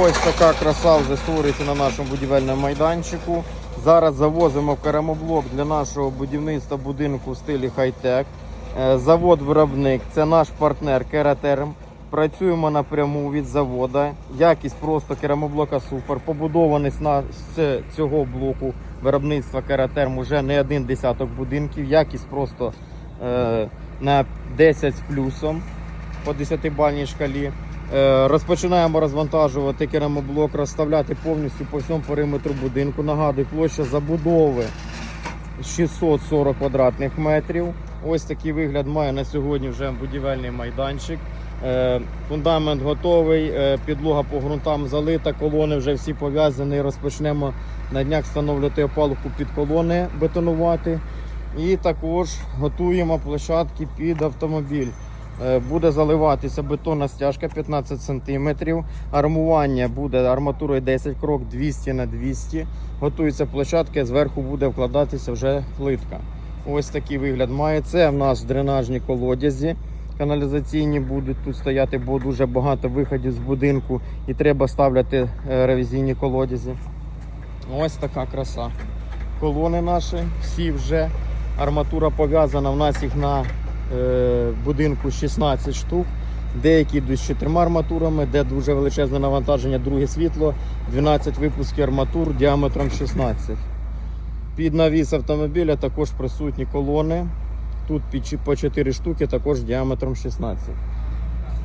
Ось така краса вже створюється на нашому будівельному майданчику. Зараз завозимо керамоблок для нашого будівництва будинку в стилі хай-тек. Е, Завод-виробник, це наш партнер Кератерм. Працюємо напряму від заводу. Якість просто керамоблока супер. Побудований з цього блоку виробництва Кератерм уже не один десяток будинків. Якість просто е, на 10 з плюсом по 10-бальній шкалі. Е, Розпочинаємо розвантажувати керамоблок, розставляти повністю по всьому периметру будинку. Нагадую, площа забудови 640 квадратних метрів. Ось такий вигляд має на сьогодні вже будівельний майданчик. Е, Фундамент готовий, е, підлога по ґрунтам залита, колони вже всі пов'язані. Розпочнемо на днях встановлювати опалубку під колони, бетонувати. І також готуємо площадки під автомобіль. Е, Буде заливатися бетонна стяжка 15 см. Армування буде арматурою 10 крок 200 на 200. Готується площадка, зверху буде вкладатися вже плитка. Ось такий вигляд має. Це в нас дренажні колодязі. Каналізаційні будуть тут стояти, бо дуже багато виходів з будинку і треба ставляти е, ревізійні колодязі. Ось така краса. Колони наші, всі вже. Арматура пов'язана. В нас їх на будинку 16 штук. Деякі йдуть з чотирма арматурами, де дуже величезне навантаження, друге світло, 12 випусків арматур діаметром 16. Під навіс автомобіля також присутні колони. Тут по 4 штуки, також діаметром 16.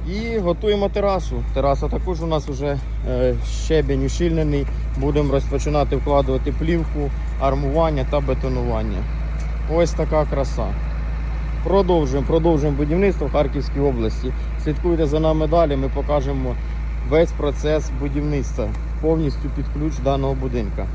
І готуємо терасу. Тераса також у нас вже е, щебень ущільнений. Будемо розпочинати вкладувати плівку, армування та бетонування. Ось така краса. Продовжуємо, продовжуємо будівництво в Харківській області. Слідкуйте за нами далі. Ми покажемо весь процес будівництва повністю під ключ даного будинка.